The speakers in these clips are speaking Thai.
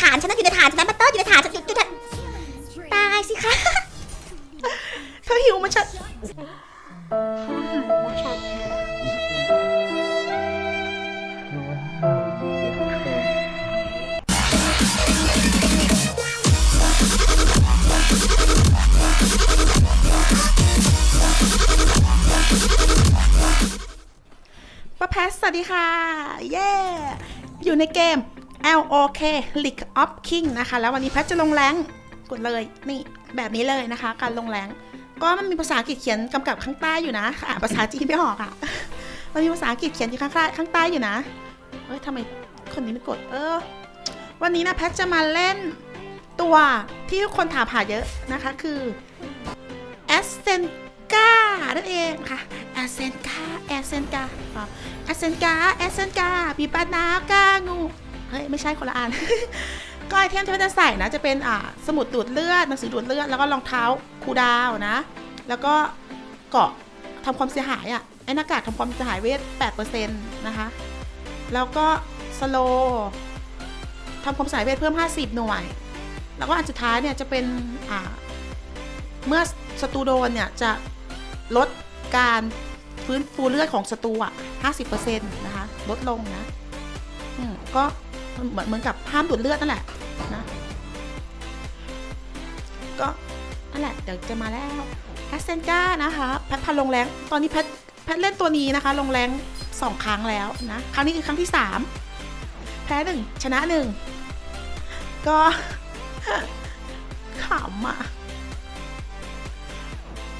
ฐานฉันนะอยู่ในฐานฉันนะบัตเตอร์อยู่ในฐานฉันอยู่อยู่ในตายสิคะเธอหิวมันชัดป้าแพสสวัสดีค่ะ เย้ อยู่ในเกม LOK League of King นะคะ แล้ววันนี้แพทจะลงแรงกดเลยนี่แบบนี้เลยนะคะ การลงแรงก็มันมีภาษาอังกฤษเขียนกำกับข้างใต้อยู่นะอ่านภาษาจีนไม่ออกอะ่ะมันมีภาษาอังกฤษเขียนอยู่ข้างใต้ข้างใต้อยู่นะเอ้ยทำไมคนนี้ไม่กดเออ วันนี้นะแพทจะมาเล่นตัวที่ทุกคนถามหาเยอะนะคะคือ a s c e n g a นั่นเองค่ะ a s c e n g a a s c e n g a แอสเซนกาแอสเซนกาปีปานากางู เฮ้ยไม่ใช่คนละอัน ก็ไอเทมที่มันจะใส่นะจะเป็นอ่าสมุดดูดเลือดหนังสือดูดเลือดแล้วก็รองเท้าคูดาวนะ แล้วก็เกาะทำความเสียหายอะไอ้หน้ากากทำความเสียหายเวท8%นะคะ แล้วก็สโลทำความเสียหายเวทเพิ่ม50หน่วย แล้วก็อันสุดท้ายเนี่ยจะเป็นอ่าเมื่อสตูโดนเนี่ยจะลดการฟื้นฟูเลือดของศัตรูอะ50%นะคะ ลดลงนะ อืม ก็ เหมือนเหมือนกับห้ามดูดเลือดนั่นแหละนะก็นั่นแหละเดี๋ยวจะมาแล้วแพสเซนก้านะคะแพทพันลงแรงตอนนี้แพทแพทเล่นตัวนี้นะคะ ลงแรงสองครั้งแล้วนะครั้งนี้คือครั้งที่สามแพ้หนึ่งชนะหนึ่งก็ขำอะ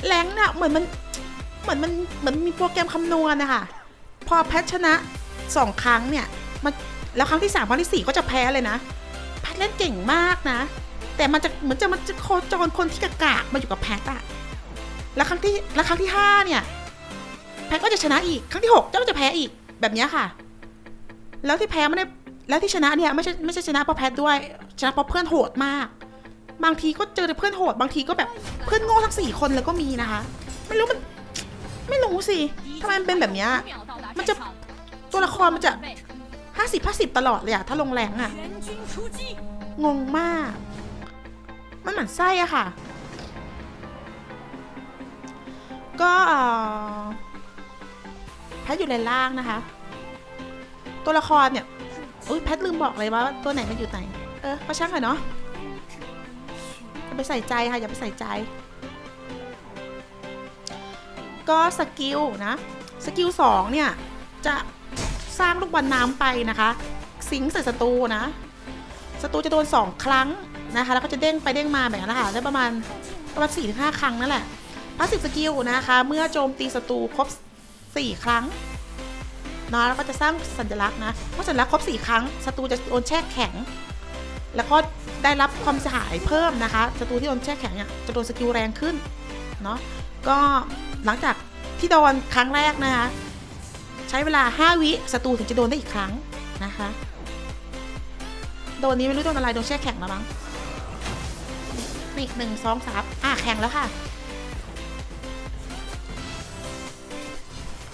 แรงเนี่ยเหมือนมันเหมือนมันเหมือนมีโปรแกรมคำนวณนะคะพอแพทชนะสองครั้งเนี่ย แล้วครั้งที่สามครั้งที่สี่ก็จะแพ้เลยนะแพทเล่นเก่งมากนะ แต่มันจะเหมือนจะมันจะโคจรคนที่กากากมาอยู่กับแพทอะแล้วครั้งที่แล้วครั้งที่ห้าเนี่ย แพทก็จะชนะอีก ครั้งที่หกเจ้าก็จะแพ้อีกแบบนี้ค่ะ แล้วที่แพ้ไม่ได้แล้วที่ชนะเนี่ยไม่ใช่ไม่ใช่ชนะเพราะแพทด้วย ชนะเพราะเพื่อนโหดมาก บางทีก็เจอแต่เพื่อนโหด บางทีก็แบบเพื่อนโง่ทั้งสี่คนเลยก็มีนะคะไม่รู้มันไม่รู้สิทำไมมันเป็นแบบนี้มันจะตัวละครมันจะ ห้าสิบห้าสิบตลอดเลยอะถ้าลงแรงอะงงมาก มันเหมือนไส้อะค่ะ ก็เออแพทอยู่เลนล่างนะคะ ตัวละครเนี่ยอุ้ยแพทลืมบอกเลยว่าตัวไหนมันอยู่ไหน เออก็ช่างเถอะเนาะอย่าไปใส่ใจค่ะอย่าไปใส่ใจ ก็สกิลนะ สกิลสองเนี่ยจะ สร้างลูกบอลน้ำไปนะคะ สิงใส่ศัตรูนะศัตรูจะโดน 2 ครั้งนะคะ แล้วก็จะเด้งไปเด้งมาแบบนั้นนะคะได้ประมาณประมาณ4ี่ถึงห้าครั้งนั่นแหละพาสซีฟสกิลนะคะ เมื่อโจมตีศัตรูครบ 4 ครั้งเนาะแล้วก็จะสร้างสัญลักษณ์นะเมื่อสัญลักษณ์ครบ 4 ครั้งศัตรูจะโดนแช่แข็ง แล้วก็ได้รับความเสียหายเพิ่มนะคะศัตรูที่โดนแช่แข็งเนี่ยจะโดนสกิลแรงขึ้นเนาะก็หลังจากที่โดนครั้งแรกนะคะ ใช้เวลา 5 วิศัตรูถึงจะโดนได้อีกครั้งนะคะ โดนนี้ไม่รู้โดนอะไรโดนแช่แข็งแล้วมั้งนี่หนึ่งสองสามอะแข็งแล้วค่ะ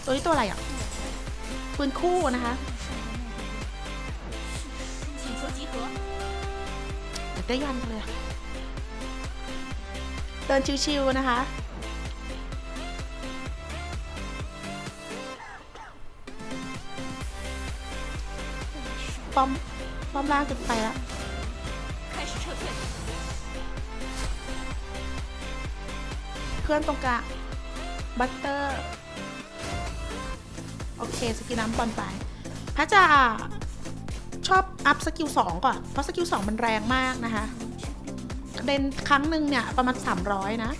ตัวนี้ตัวอะไรอะปืนคู่นะคะอยากได้ยันเลย เดินชิวๆนะคะ อมล่าจุดไปแล้วเพื่อนตรงกลางบัตเตอร์ โอเค สกิลน้ำบอลไปพระจะชอบอัพสกิลสองก่อน เพราะสกิลสองมันแรงมากนะคะกระเด็นครั้งหนึ่งเนี่ย ประมาณ 300 นะ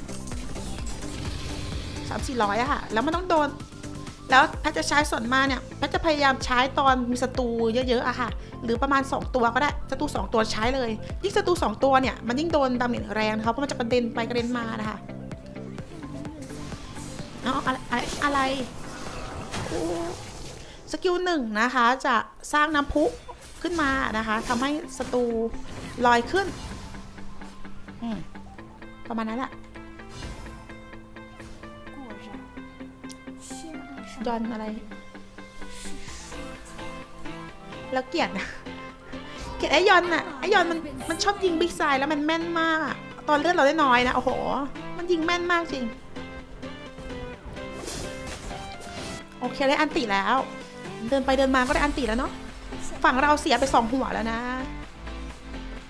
3 400อะค่ะ แล้วมันต้องโดน แล้วแพทจะใช้ส่วนมากเนี่ยแพทจะพยายามใช้ตอนมีศัตรูเยอะๆอะค่ะ หรือประมาณ 2 ตัวก็ได้ศัตรู2ตัวใช้เลย ยิ่งศัตรู2ตัวเนี่ยมันยิ่งโดนดาเมจแรงนะคะเพราะมันจะกระเด็นไปกระเด็นมานะคะเอาอะไรอะไรอะไรสกิลหนึ่งนะคะจะสร้างน้ำพุขึ้นมานะคะทำให้ศัตรูลอยขึ้น ประมาณนั้นแหละ ยอนอะไร แล้วเกลียดนะเกลียดไอยอนน่ะไอยอนมันมันชอบยิงบิ๊กไซด์แล้วมันแม่นมากอะตอนเลือดเราได้น้อยนะโอ้โห มันยิงแม่นมากจริง โอเคได้อันติแล้ว เดินไปเดินมาก็ได้อันติแล้วเนาะฝั่งเราเสียไปสองหัวแล้วนะ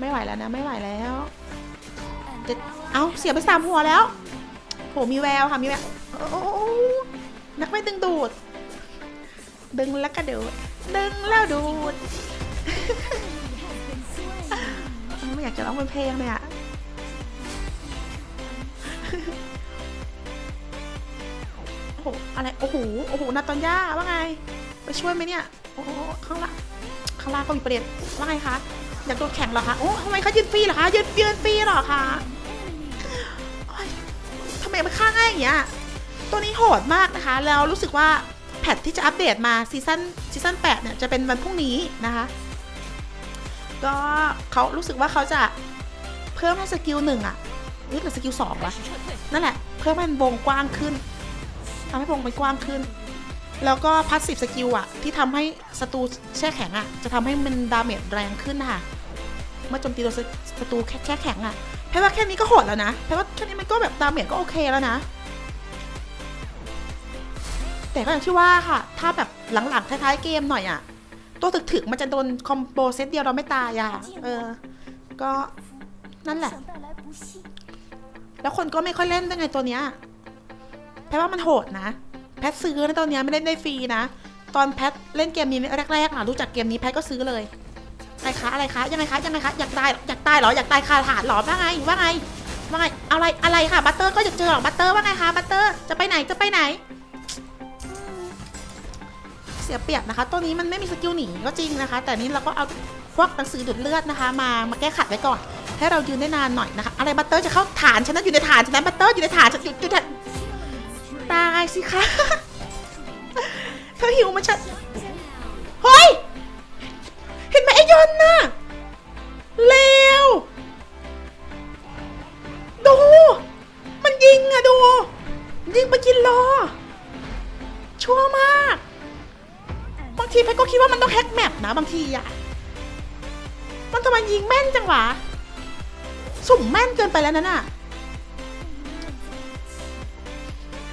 ไม่ไหวแล้วนะ ไม่ไหวแล้วจะเอาเสียไปสามหัวแล้วโหมีแววค่ะมีแววโอ้ นักไม่ดึงดูด ดึงแล้วก็ดูด ดึงแล้วดูด ไม่อยากจะร้องเป็นเพลงเลยอะโอ้โห อะไร โอ้โห โอ้โหนาตอนย่าว่าไง ไปช่วยไหมเนี่ย โอ้โห ข้างล่างข้างล่างก็มีประเด็นว่าไงคะ อยากโดนแข่งเหรอคะ โอ้ทำไมเขายืนฟรีเหรอคะ ยืนยืนฟรีเหรอคะทำไมมันฆ่าง่ายอย่างเงี้ย ตัวนี้โหดมากนะคะ แล้วรู้สึกว่าแพทที่จะอัปเดตมาซีซั่นซีซั่น8เนี่ยจะเป็นวันพรุ่งนี้นะคะ ก็เขารู้สึกว่าเขาจะเพิ่มให้สกิลหนึ่งอะหรือสกิลสองวะนั่นแหละ เพิ่มให้มันวงกว้างขึ้นทำให้วงมันกว้างขึ้น แล้วก็พาสซีฟสกิลอะที่ทำให้ศัตรูแช่แข็งอะจะทำให้มันดาเมจแรงขึ้นค่ะเมื่อโจมตีโดนศัตรูแช่แข็งอะแพรว่าแค่นี้ก็โหดแล้วนะแพรว่าแค่นี้มันก็แบบดาเมจก็โอเคแล้วนะ แต่ก็อย่างที่ว่าค่ะ ถ้าแบบหลังๆท้ายๆเกมหน่อยอะตัวถึกๆมันจะโดนคอมโบเซตเดียวเราไม่ตายอะเออ ก็นั่นแหละ แล้วคนก็ไม่ค่อยเล่นด้วยไงตัวเนี้ย แพทว่ามันโหดนะ แพทซื้อนะตอนเนี้ยไม่ได้ได้ฟรีนะ ตอนแพทเล่นเกมนี้แรกๆอะรู้จักเกมนี้แพทก็ซื้อเลยอะไรคะอะไรคะยังไงคะยังไงคะอยากตายอยากตายหรออยากตายคาถานหรอว่าไงว่าไงว่าไงอะไรอะไรค่ะบัตเตอร์ก็อยากเจอหรอบัตเตอร์ว่าไงคะบัตเตอร์จะไปไหนจะไปไหน สียเปรียบนะคะ ตัวนี้มันไม่มีสกิลหนีก็จริงนะคะ แต่นี้เราก็เอาพวกหนังสือดูดเลือดนะคะ มามาแก้ขัดไว้ก่อน ให้เรายืนได้นานหน่อยนะคะ อะไรบัตเตอร์จะเข้าฐานฉันนะอยู่ในฐานฉันนะบัตเตอร์อยู่ในฐานฉันอยู่อยู่ฐานตายสิคะเธอหิวมันฉันเฮ้ยเห็นไหมไอ้ยนน่ะ คิดว่ามันต้องแฮกแมปนะบางทีอะมันทำไมยิงแม่นจังวะ สุ่มแม่นเกินไปแล้วนั่นน่ะ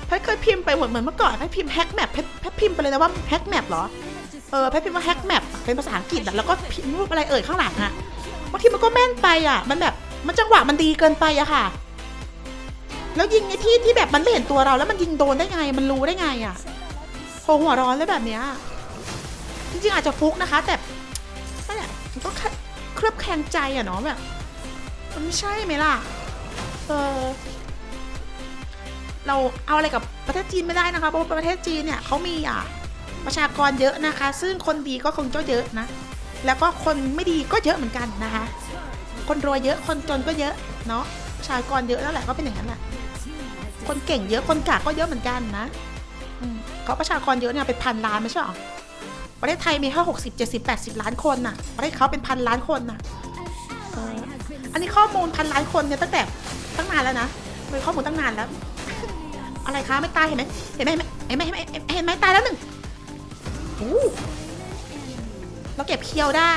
แพทเคยพิมพ์ไปเหมือนเหมือนเมื่อก่อนแพทพิมพ์แฮกแมปแพทแพทพิมพ์ไปเลยนะว่าแฮกแมปเหรอ เออแพทพิมพ์ว่าแฮกแมปเป็นภาษาอังกฤษแล้วก็พิมพ์รูปอะไรเอ่ยข้างหลังอะบางทีมันก็แม่นไปอะมันแบบมันจังหวะมันดีเกินไปอะค่ะ แล้วยิงในที่ที่แบบมันไม่เห็นตัวเราแล้วมันยิงโดนได้ไง มันรู้ได้ไงอะโหหัวร้อนเลยแบบเนี้ย ริงๆอาจจะฟุกนะคะ แต่นั่นแหละมันก็เคลือบแคลงใจอะเนาะแบบมันไม่ใช่ไหมล่ะ เออเราเอาอะไรกับประเทศจีนไม่ได้นะคะ เพราะว่าประเทศจีนเนี่ยเขามีอะประชากรเยอะนะคะ ซึ่งคนดีก็คงจะเยอะนะ แล้วก็คนไม่ดีก็เยอะเหมือนกันนะคะ คนรวยเยอะ คนจนก็เยอะเนาะ ประชากรเยอะแล้วแหละก็เป็นอย่างนั้นแหละ คนเก่งเยอะ คนกากก็เยอะเหมือนกันนะเขาประชากรเยอะเนี่ยเป็นพันล้านไม่ใช่หรอ ประเทศไทยมีแค่หกสิบเจ็ดสิบแปดสิบล้านคนน่ะ ประเทศเขาเป็นพันล้านคนน่ะเอออันนี้ข้อมูลพันล้านคนเนี่ยตั้งแต่ตั้งนานแล้วนะมีข้อมูลตั้งนานแล้ว อะไรคะไม่ตายเห็นไหมเห็นไหมเห็นไหมเห็นไหมเห็นไหมเห็นไหมตายแล้วหนึ่งโอ้เราเก็บเคียวได้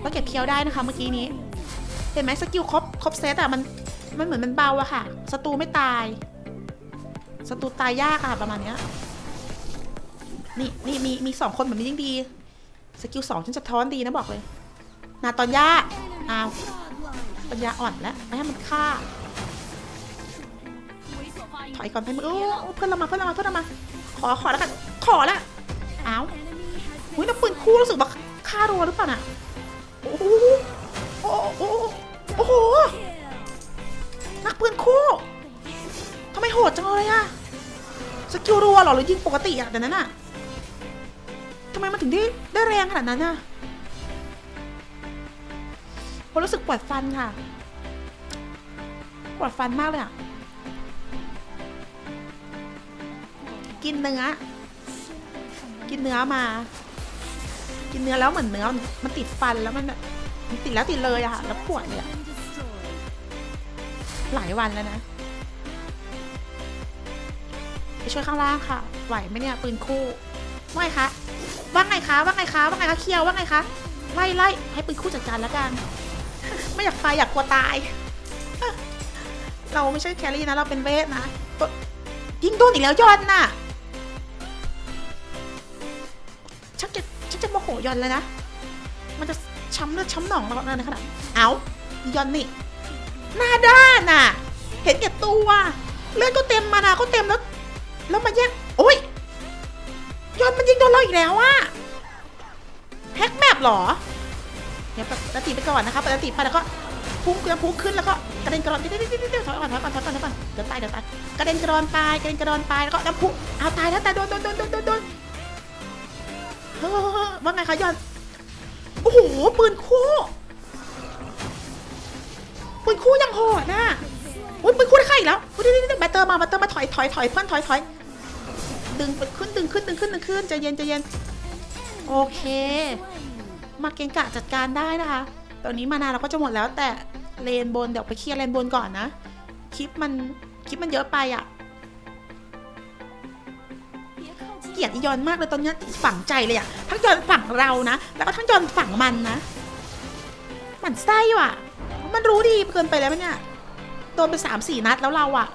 เราเก็บเคียวได้นะคะเมื่อกี้นี้ เห็นไหมสกิลครบครบเซตอะมันมันเหมือนมันเบาอะค่ะศัตรูไม่ตายศัตรูตายยากอะประมาณเนี้ย นี่นี่มีมีสองคนแบบนี้ยิ่งดี สกิลสองฉันจะท้อนดีนะบอกเลย นาตอนย่าอ้าวปัญญาอ่อนแล้วไม่ให้มันฆ่า ถอยก่อนไปมือโอ้เพื่อนเรามาเพื่อนเรามาเพื่อนเรามา ขอขอแล้วกันขอแล้วอ้าวอุ้ยแล้วปืนคู่รู้สึกว่าฆ่ารัวหรือเปล่าน่ะโอ้โหโอ้โหโอ้โหนักปืนคู่ทำไมโหดจังเลยอะสกิลรัวหรอหรือยิงปกติอะเดี๋ยวนั้นอะ ไมมันถึงได้ได้แรงขนาดนั้นอะผมรู้สึกปวดฟันค่ะ ปวดฟันมากเลยอะกินเนื้อ กินเนื้อมา กินเนื้อแล้วเหมือนเนื้อมันติดฟันแล้วมันแบบมันติดแล้วติดเลยอะค่ะ แล้วปวดเลยอะหลายวันแล้วนะ ไปช่วยข้างล่างค่ะ ไหวไหมเนี่ย ปืนคู่ว่าไงคะ ว่าไงคะว่าไงคะว่าไงคะเคียวว่าไงคะไล่ไล่ให้ปืนคู่จัดการแล้วกัน ไม่อยากตายอยากกลัวตาย เราไม่ใช่แครี่นะเราเป็นเวทนะยิงโดนอีกแล้วยอนน่ะชักจะชักจะโมโหยอนเลยนะ มันจะช้ำเลือดช้ำหนองเราในขนาดเอายอนนี่หน้าด้านน่ะ เห็นแก่ตัวเลือดก็เต็มมานาก็เต็มแล้ว แล้วมาแย่งโอ้ย ยอนมันยิงโดนเราอีกแล้วอะแฮกแมปหรอเดี๋ยวปกติไปก่อนนะคะปกติไปแล้วก็พุ่งกระพุ่งขึ้นแล้วก็กระเด็นกระดอนเดี๋ยวเดี๋ยวเดี๋ยวถอยก่อนถอยก่อนถอยก่อนถอยก่อนเดี๋ยวตายเดี๋ยวตายกระเด็นกระดอนไปกระเด็นกระดอนไปแล้วก็น้ำพุเอาตายแล้วตายโดนโดนโดนโดนโดนโดนเฮ้อว่าไงคะยอนโอ้โหปืนคู่ปืนคู่ยังโหดนะโอ้ยปืนคู่ได้ใครอีกแล้วโอ้ยเดี๋ยวเดี๋ยวเดี๋ยวแบตเตอร์มาแบตเตอร์มาถอยถอยถอยเพื่อนถอยถอย ดึงไปขึ้นดึงขึ้นดึงขึ้นดึงขึ้นใจเย็นใจเย็นโอเคมาเกงกะจัดการได้นะคะ ตอนนี้มานาเราก็จะหมดแล้วแต่เลนบนเดี๋ยวไปเคลียร์เลนบนก่อนนะ คลิปมันคลิปมันเยอะไปอะ่ะ เกลียดยอนมากเลยตอนนี้ฝังใจเลยอะ่ะ ทั้งยอนฝั่งเรานะ แล้วก็ทั้งยอนฝั่งมันนะ มันไส้ว่ะ มันรู้ดีเกินไปแล้วเนี่ย โดนไปสามสี่นัดแล้วเราอะ่ะ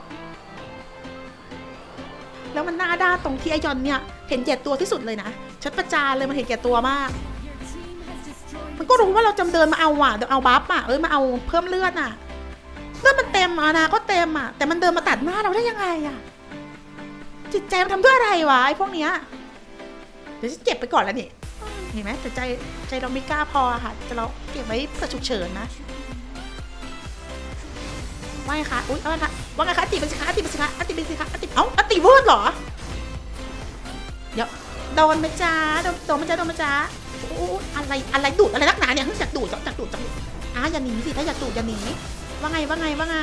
แล้วมันหน้าด้านตรงที่ไอยอนเนี่ยเห็นแก่ตัวที่สุดเลยนะชัดประจานเลยมันเห็นแก่ตัวมาก มันก็รู้ว่าเราจำเดินมาเอาอะเดี๋ยวเอาบัฟอะเอ้ยมาเอาเพิ่มเลือดอะเลือดมันเต็มอนะก็เต็มอะแต่มันเดินมาตัดหน้าเราได้ยังไงอะจิตใจมันทำด้วยอะไรวะไอ้พวกเนี้ยเดี๋ยวฉันเก็บไปก่อนแล้วนี่เห็นไหมแต่ใจใจเราไม่กล้าพออะค่ะจะเราเก็บไว้เพื่อฉุกเฉินนะ ว่าไงคะอุ้ยว่าไงคะว่าไงคะอติเป็นสิคะอติเป็นสิคะอติเป็นสิคะอติเอ้าอติเวิร์ดเหรอ เดี๋ยวโดนไหมจ้าโดนโดนไหมจ้าโดนไหมจ้าโอ้โอ้อะไรอะไรดูดอะไรนักหนาเนี่ยเฮ้ยอยากดูดอยากดูดจังอะอย่าหนีสิถ้าอยากดูดอย่าหนีว่าไงว่าไงว่าไง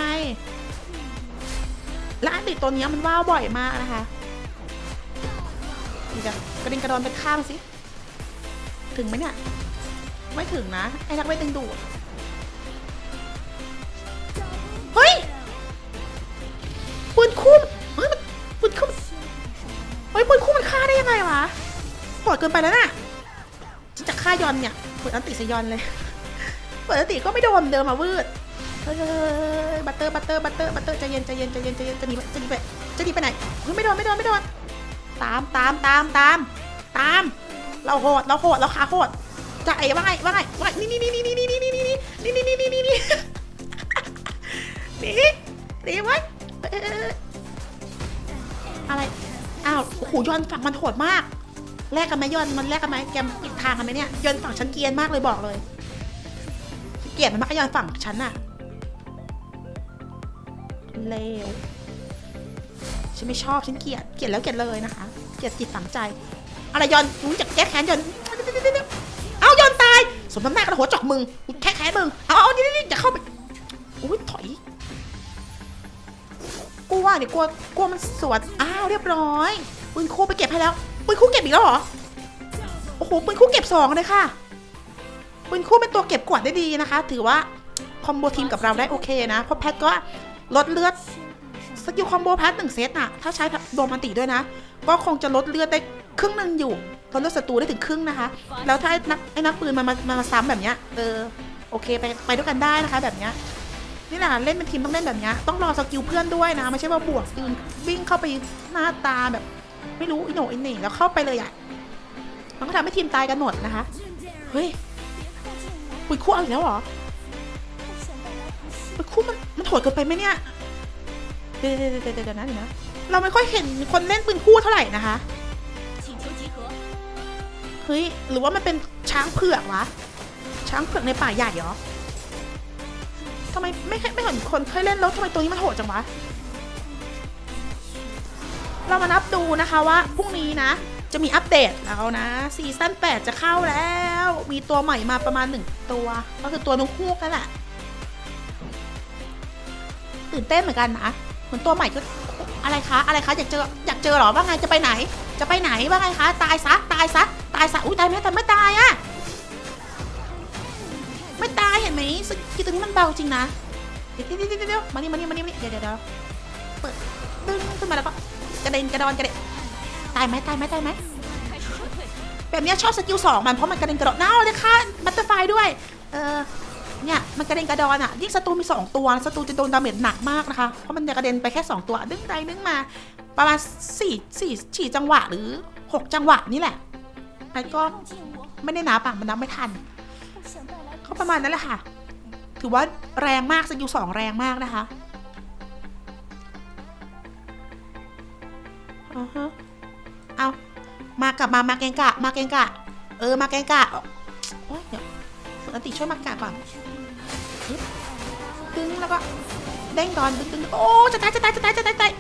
และอันติตัวเนี้ยมันว่าวบ่อยมากนะคะนี่จะกระดิ่งกระดอนไปข้างสิ ถึงไหมเนี่ย ไม่ถึงนะ ไอ้นักไม่ดึงดูด เกินไปแล้วน่ะฉันจะฆ่ายอนเนี่ยเปิดอันติสยอนเลยเปิดอันติก็ไม่โดนเดิมมาวืดเฮ้ยบัตเตอร์บัตเตอร์บัตเตอร์บัตเตอร์ใจเย็นใจเย็นใจเย็นใจเย็นจะหนีไปจะหนีไปจะหนีไปไหนเฮ้ยไม่โดนไม่โดนไม่โดนตามตามตามตามตาม เราโหดเราโหดเราขาโหดจะไอ้ว่าไงว่าไงว่าไงนี่นี่นี่นี่นี่นี่นี่นี่นี่นี่นี่นี่นี่นี่หนีหนีไว้เอ้ยอะไรอ้าวโอ้โหยอนฝั่งมันโหดมาก แลกกันไหมยอนมันแลกกันไหมแกมปิดทางกันไหมเนี่ยยอนฝั่งฉันเกียนมากเลยบอกเลย เกลียดมันมากยอนฝั่งฉันอะเลวฉันไม่ชอบฉันเกลียดเกลียดแล้วเกลียดเลยนะคะ เกลียดจิตฝังใจอะไรยอนรู้จักแก้แค้นยอนเอายอนตายสมน้ำหน้ากันหัวจอกมึงแค่แค้นมึงเอาเอานี่นี่อย่าเข้าไปอุ้ยถอยกลัวเนี่ยกลัวกลัวมันสวนอ้าวเรียบร้อยปืนคู่ไปเก็บให้แล้ว ปืนคู่เก็บอีกแล้วเหรอ โอ้โห ปืนคู่เก็บสองเลยค่ะ ปืนคู่เป็นตัวเก็บกวาดได้ดีนะคะ ถือว่าคอมโบทีมกับเราได้โอเคนะ เพราะแพทก็ลดเลือดสกิลคอมโบแพทหนึ่งเซตน่ะ ถ้าใช้โดมันติด้วยนะ ก็คงจะลดเลือดได้ครึ่งหนึ่งอยู่ลดเลือดศัตรูได้ถึงครึ่งนะคะ แล้วถ้าไอ้นักไอ้นักปืนมันมามามาซ้ำแบบเนี้ย เออ โอเคไปไปด้วยกันได้นะคะ แบบเนี้ยนี่แหละเล่นเป็นทีมต้องเล่นแบบเนี้ยต้องรอสกิลเพื่อนด้วยนะ ไม่ใช่ว่าบวกยืนวิ่งเข้าไปหน้าตาแบบ ไม่รู้อีโหนอีเหน่แล้วเข้าไปเลยอะ มันก็ทำให้ทีมตายกันหมดนะคะ เฮ้ยปุยคู่เอาอีกแล้วเหรอปุยคู่มันมันโหดเกินไปไหมเนี่ยเดี๋ยวเดี๋ยวเดี๋ยวเดี๋ยวนะเดี๋ยวนะ เราไม่ค่อยเห็นคนเล่นปืนคู่เท่าไหร่นะคะ เฮ้ย หรือว่ามันเป็นช้างเผือกวะ ช้างเผือกในป่าใหญ่เหรอทำไมไม่ไม่เห็นคนเคยเล่นแล้วทำไมตัวนี้มันโหดจังวะ เรามานับดูนะคะว่าพรุ่งนี้นะ จะมีอัปเดตแล้วนะซีซั่น8 จะเข้าแล้ว มีตัวใหม่มาประมาณหนึ่งตัว ก็คือตัวนกฮูกนั่นแหละตื่นเต้นเหมือนกันนะเหมือนตัวใหม่ก็อะไรคะ อะไรคะ อยากเจอ อยากเจอหรอ ว่าไง จะไปไหน จะไปไหน ว่าไงคะ ตายซะ ตายซะ ตายซะ อุ้ยตายไหมแต่ไม่ตายอะไม่ตายเห็นไหมสกิลตัวนี้มันเบาจริงนะ เดี๋ยวเดี๋ยวเดี๋ยวเดี๋ยวมานี่มานี่มานี่มานี่เดี๋ยเดี๋ยวเดี๋ยวเปิดดึงขึ้นมาแล้วก็ กระเด็นกระดอนกระเด็นตายไหมตายไหมตายไหมแบบเนี้ยชอบสกิลสองมันเพราะมันกระเด็นกระโดดน่าเลยค่ะบัตเตอร์ไฟด้วย เออเนี่ยมันกระเด็นกระดอนอะยิ่งศัตรูมีสองตัวศัตรูจะโดนดาเมจหนักมากนะคะ เพราะมันจะกระเด็นไปแค่สองตัว ดึงไปดึงมา ประมาณสี่สี่สี่จังหวะหรือหกจังหวะนี่แหละแพทก็ไม่ได้นับอะมันนับไม่ทัน ก็ประมาณนั้นแหละค่ะ ถือว่าแรงมากสกิลสองแรงมากนะคะ อือฮะเอามากลับมามาเกงกะ มาเกงกะ เออมาเกงกะโอ้ยเดี๋ยวฝึกอันติช่วยมาเกะก่อนอึ๊บดึงแล้วก็เด้งก่อนดึงดึงโอ้จะตายจะตายจะตายจะตายจะตาย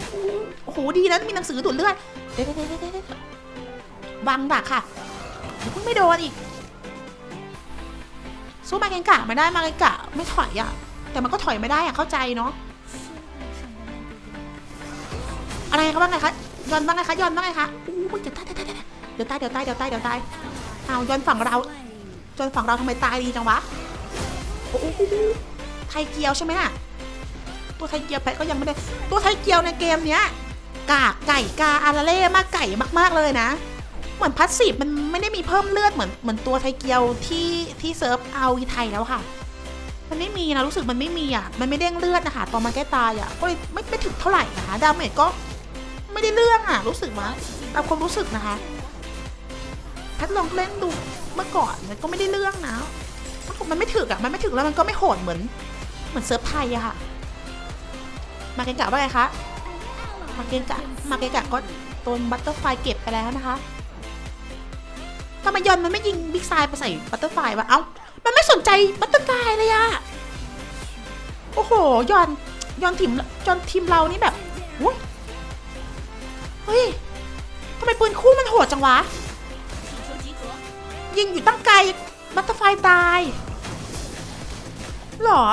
โอ้โหดีนะมีหนังสือดูดเลือดเดี๋ยวเดี๋ยวเดี๋ยวเดี๋ยวเดี๋ยววางดักค่ะเพิ่งไม่โดนอีกสู้มาเกงกะไม่ได้มาเกงกะ ไม่ถอยอะ แต่มันก็ถอยไม่ได้อะเข้าใจเนาะอะไรคะว่าไงคะ ยอนว่าไงคะยอนว่าไงคะอู้ยเดี๋ยวตายเดี๋ยวตายเดี๋ยวตายเดี๋ยวตายเดี๋ยวตายเดี๋ยวตายเอายอนฝั่งเรายอนฝั่งเราทำไมตายดีจังวะโอ้โหไทยเกียวใช่ไหมน่ะตัวไทยเกียวแพทก็ยังไม่ได้ ตัวไทยเกียวในเกมเนี้ยกากไก่กาอาราเล่มากไก่มาก ๆเลยนะ เหมือนพัสซีฟมันไม่ได้มีเพิ่มเลือดเหมือนเหมือนตัวไทเกียวที่ที่เซิร์ฟเอาอีไทยแล้วค่ะ มันไม่มีนะรู้สึกมันไม่มีอะมันไม่เด้งเลือดนะคะตอนมันใกล้ตายอะก็เลยไม่ไม่ถึงเท่าไหร่นะคะดาเมจก็ ไม่ได้เรื่องอะ รู้สึกว่าตามความรู้สึกนะคะพัดลองเล่นดูเมื่อก่อนมันก็ไม่ได้เรื่องนะมันไม่ถึกอะมันไม่ถึกแล้วมันก็ไม่โหดเหมือน เหมือนเซิร์ฟไทยอะค่ะ มาเกงกะว่าไงคะมาเกงกะมาเกงกะก็โดนบัตเตอร์ไฟเก็บไปแล้วนะคะทำไมยอนมันไม่ยิงบิ๊กไซด์ไปใส่บัตเตอร์ไฟวะเอ้ามันไม่สนใจบัตเตอร์ไฟเลยอะโอ้โหยอนยอนทีมยอนทีมเรานี่แบบอุ๊ย เฮ้ยทำไมปืนคู่มันโหดจังวะ ยิงอยู่ตั้งไกล บัตเตอร์ไฟตายหรอ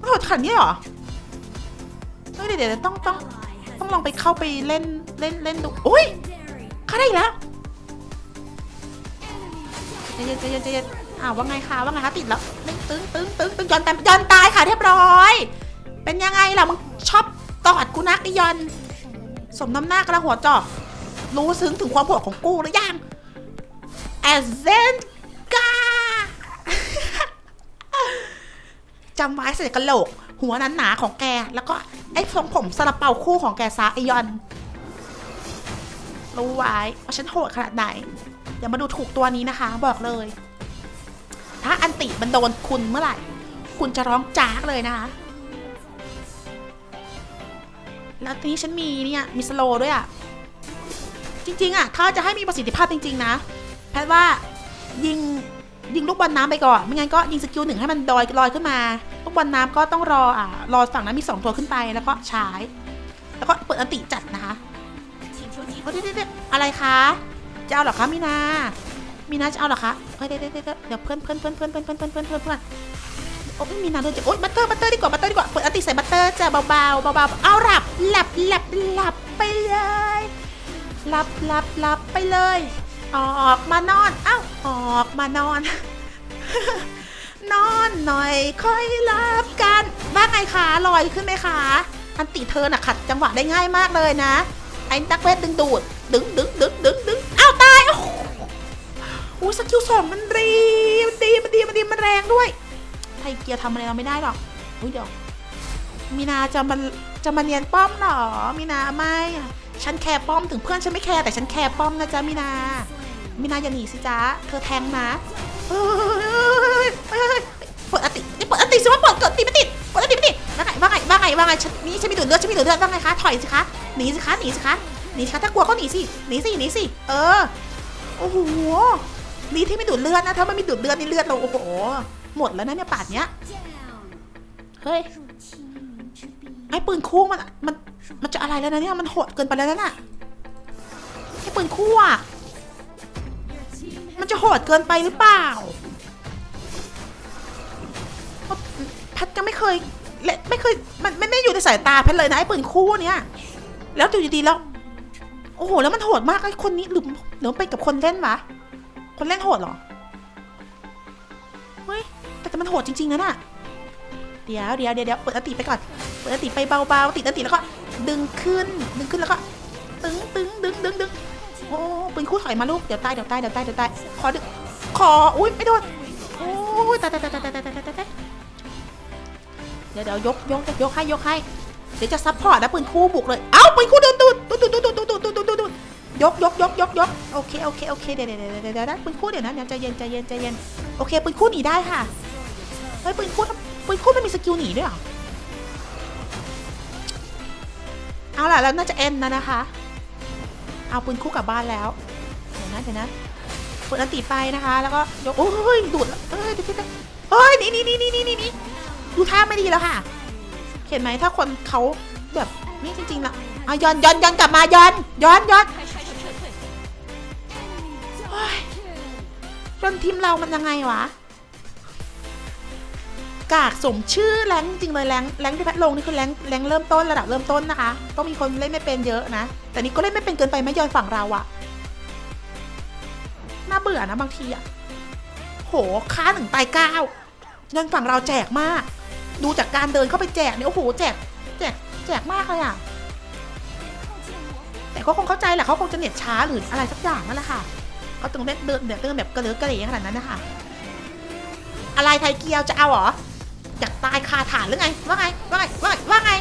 มันโหดขนาดนี้หรอเฮ้ยเดี๋ยวต้องต้องต้องลองไปเข้าไปเล่นเล่นเล่นดูอุ้ยเข้าได้อีกแล้วใจเย็นใจเย็นใจเย็นอ้าวว่าไงคะว่าไงคะติดแล้วตึ้งตึ้งตึ้งตึ้งตึ้งยอนตายยอนตายค่ะเรียบร้อย เป็นยังไงล่ะมึงชอบกอดกูนักไอยอน สมน้ำหน้ากระหัวจอกรู้ซึ้งถึงความโหดของกูหรือยังแอเซนกาจำไว้ใส่กระโหลก หัวนั้นหนาของแก แล้วก็ไอ้ทรงผมสลับเป่าคู่ของแกซะไอยอนรู้ไว้ว่าฉันโหดขนาดไหนอย่ามาดูถูกตัวนี้นะคะ บอกเลย ถ้าอันติมันโดนคุณเมื่อไหร่ คุณจะร้องจากเลยนะคะ แล้วทีนี้ฉันมีเนี่ยมีสโลด้วยอะ่ะจริงๆอะถ้าจะให้มีประสิทธิภาพจริง ๆ นะ แพทว่ายิงยิงลูกบอลน้ำไปก่อน ไม่งั้นก็ยิงสกิลหนึ่งให้มันดอยลอยขึ้นมา ลูกบอลน้ำก็ต้องรออะรอฝั่งนั้นมีสองตัวขึ้นไปแล้วก็ใช้แล้วก็เปิดอันติจัดนะคะเฮ้ยเดี๋ยวอะไรคะ จะเอาหรอคะมีนา มีนาจะเอาหรอคะ เฮ้ยเดี๋ยวเดี๋ยวเดี๋ยวเด้อเพื่อนเพื่อนเพื่อนเพื่อนเพื่อนเพื่อนเพื่อนเพื่อนเพื่อน โอ้ยมีนาด้วยจ้ะโอ๊ยบัตเตอร์บัตเตอร์ดีกว่าบัตเตอร์ดีกว่าเปิดอันติใส่บัตเตอร์จะเบาๆเบาๆเอาหลับหลับหลับหลับไปเลยหลับหลับหลับไปเลย ออกมานอนเอ้าออกมานอน นอนหน่อยค่อยหลับกันว่าไงคะลอยขึ้นไหมคะอันติเธอน่ะขัดจังหวะได้ง่ายมากเลยนะไอ้นักเวทดึงดูดดึงดึงดึงดึงดึงอ้าวตายโอ้โหสกิลสองมันดีมันดีมันดีมันดีมันแรงด้วย ไทยเกียร์ทำอะไรเราไม่ได้หรอกอุ้ยเดี๋ยวมีนาจะมาจะมาเนียนป้อมหรอ มีนาไม่ฉันแคร์ป้อมถึงเพื่อนฉันไม่แคร์แต่ฉันแคร์ป้อมนะจ๊ะมีนา มีนาอย่าหนีสิจ๊ะเธอแทงนะเฮ้ยเปิดอติเปิดอติสิว่าเปิดเกิดตีไม่ติดเปิดอติไม่ติดว่าไงว่าไงว่าไงว่าไงฉันนี่ฉันมีดูดเลือดฉันมีดูดเลือดว่าไงคะถอยสิคะหนีสิคะหนีสิคะหนีสิคะถ้ากลัวก็หนีสิหนีสิหนีสิเออโอ้โหดีที่ไม่ดูดเลือดนะถ้าไม่มีดูดเลือดนี่เลือดเราโอ้โห หมดแล้วนะเนี่ยป่านเนี้ย เฮ้ย ไอ้ปืนคู่มันมัน มันจะอะไรแล้วนะเนี่ย มันโหดเกินไปแล้วนะน่ะไอ้ปืนคู่อะมันจะโหดเกินไปหรือเปล่าแพทยังไม่เคยเละไม่เคย มันไม่ได้อยู่ในสายตาแพทเลยนะไอ้ปืนคู่เนี้ย แล้วอยู่ดีๆแล้ว โอ้โห แล้วมันโหดมากไอ้คนนี้หรือหรือมันเป็นกับคนเล่นวะ คนเล่นโหดเหรอ เฮ้ย แต่มันโหดจริงๆนะน่ะเดี๋ยวเดี๋ยวเดี๋ยวเดี๋ยวเปิดอติไปก่อน เปิดอติไปเบาๆติดอติแล้วก็ ดึงขึ้น ดึงขึ้นแล้วก็ ตึงตึงดึงดึงดึงโอ้ปืนคู่ถอยมาลูก เดี๋ยวตายเดี๋ยวตายเดี๋ยวตายเดี๋ยวตาย ขอดึง ขอ อุ้ยไม่โดน โอ้ยตายตายตายตายตายตายตายตายเดี๋ยวเดี๋ยวยกยกยกให้ยกให้ เดี๋ยวจะซับพอร์ตนะปืนคู่บุกเลย เอ้าปืนคู่โดนตูดตูดตูดตูดตูดตูดตูดตูดตูดตูดยกยกยกยกยกโอเคโอเคโอเคเดี๋ยวเดี๋ยวเดี๋ยวเดี๋ยวเดี๋ยวปืนคู่เดี๋ยวนะเดี๋ยวใจเย็นใจเย็นใจเย็น โอเคปืนคู่หนีได้ค่ะ เฮ้ยปืนคู่ปืนคู่ไม่มีสกิลหนีด้วยหรอเอาล่ะแล้วน่าจะเอ็นนะนะคะ เอาปืนคู่กลับบ้านแล้วเดี๋ยวนะเดี๋ยวนะเปิดอันตีไปนะคะ แล้วก็ยกโอ้ยดูดเอ้ยเดี๋ยวเดี๋ยวเดี๋ยวเฮ้ยนี่นี่นี่นี่นี่นี่ดูท่าไม่ดีแล้วค่ะ เห็นไหมถ้าคนเขาแบบนี่จริงๆละเอาย้อนย้อนย้อนกลับมาย้อนย้อนย้อนโอ้ยจนทีมเรามันยังไงวะ กากสมชื่อแรงจริงเลยแรงแรงที่แพทลงนี่คือแรงแรงเริ่มต้นระดับเริ่มต้นนะคะ ต้องมีคนเล่นไม่เป็นเยอะนะ แต่นี่ก็เล่นไม่เป็นเกินไปไม่ยอนฝั่งเราอะน่าเบื่อนะบางทีอะโหค้าหนึ่งตายเก้ายอนฝั่งเราแจกมาก ดูจากการเดินเข้าไปแจกเนี่ยโอ้โหแจกแจกแจกมากเลยอะแต่เขาคงเข้าใจแหละเขาคงจะเน็ตช้าหรืออะไรสักอย่างนั่นแหละค่ะเขาถึงเล่นเดินเดินแบบกระเลือกกระเหล่ขนาดนั้นนะคะอะไรไทยเกียวจะเอาเหรอ อยากตายคาฐานหรือไง ว่าไง ว่าไง ว่าไงว่าไง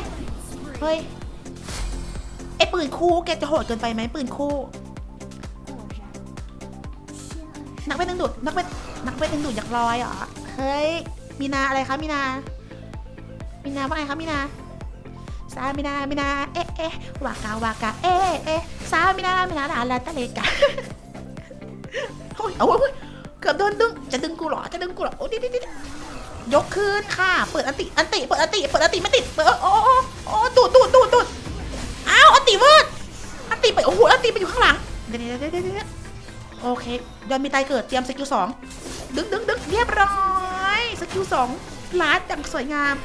เฮ้ย ไอปืนคู่แกจะโหดเกินไปไหมปืนคู่ นักเวทดึงดูดนักเวทนักเวทดึงดูดอยากลอยเหรอ เฮ้ย มีนาอะไรคะมีนา มีนาว่าไงคะมีนาซามินามินา เอ๊ะเอ๊ะวากาวากา เอ๊ะเอ๊ะซามินามินาลาลาตะเลกาโอ้ยเอาเว้ยเกือบโดนดึง จะดึงกูเหรอ จะดึงกูเหรอ โอ้ดิดิดิ ยกคืนค่ะ เปิดอันติ อันติ เปิดอันติ เปิดอันติไม่ติด เปิดโอ้โอ้โอ้ดูดดูดดูดดูดอ้าวอันติเวิร์ดอันติไป โอ้โห อันติไปอยู่ข้างหลัง เดี๋ยวเดี๋ยวเดี๋ยวเดี๋ยวโอเคยอนมีตายเกิด เตรียมสกิลสองดึงดึงดึงเรียบร้อยสกิลสองลาดอย่างสวยงาม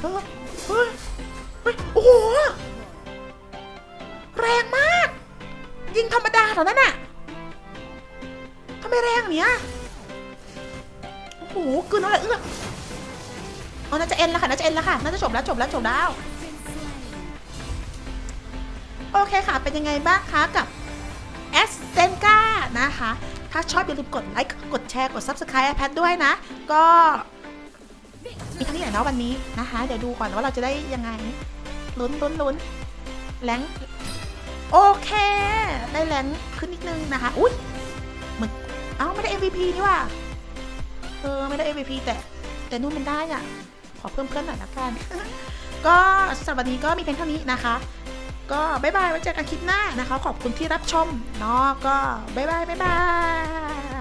เฮ้ยเฮ้ย โอ้โห แรงมาก ยิงธรรมดาเท่านั้นน่ะทำไมแรงเนี้ยโอ้โหกืนอะไรเอื้อ อ๋อน่าจะเอ็นแล้วค่ะน่าจะเอ็นแล้วค่ะน่าจะจบแล้วจบแล้วจบแล้วโอเคค่ะ เป็นยังไงบ้างคะกับ s อ e n k a นะคะ ถ้าชอบอย่าลืมกดไลค์กดแชร์กด Subscribe แพทด้วยนะ ก็มีเท่านี้แหละเนาะวันนี้นะคะ เดี๋ยวดูก่อนว่าเราจะได้ยังไง ลุ้นลุ้นลุ้นแรงโอเค ได้แรงขึ้นนิดนึงนะคะ อุ้ยเหมือนเอ้าไม่ได้ MVP นี่ว่าเออ ไม่ได้ MVP แต่แต่นู่นมันได้อะ ขอเพิ่มเพื่อนหน่อยละกัน ก็สำหรับวันนี้ก็มีเพียงเท่านี้นะคะ ก็บ๊ายบายไว้เจอกันคลิปหน้านะคะ ขอบคุณที่รับชมเนาะก็บ๊ายบายบ๊ายบาย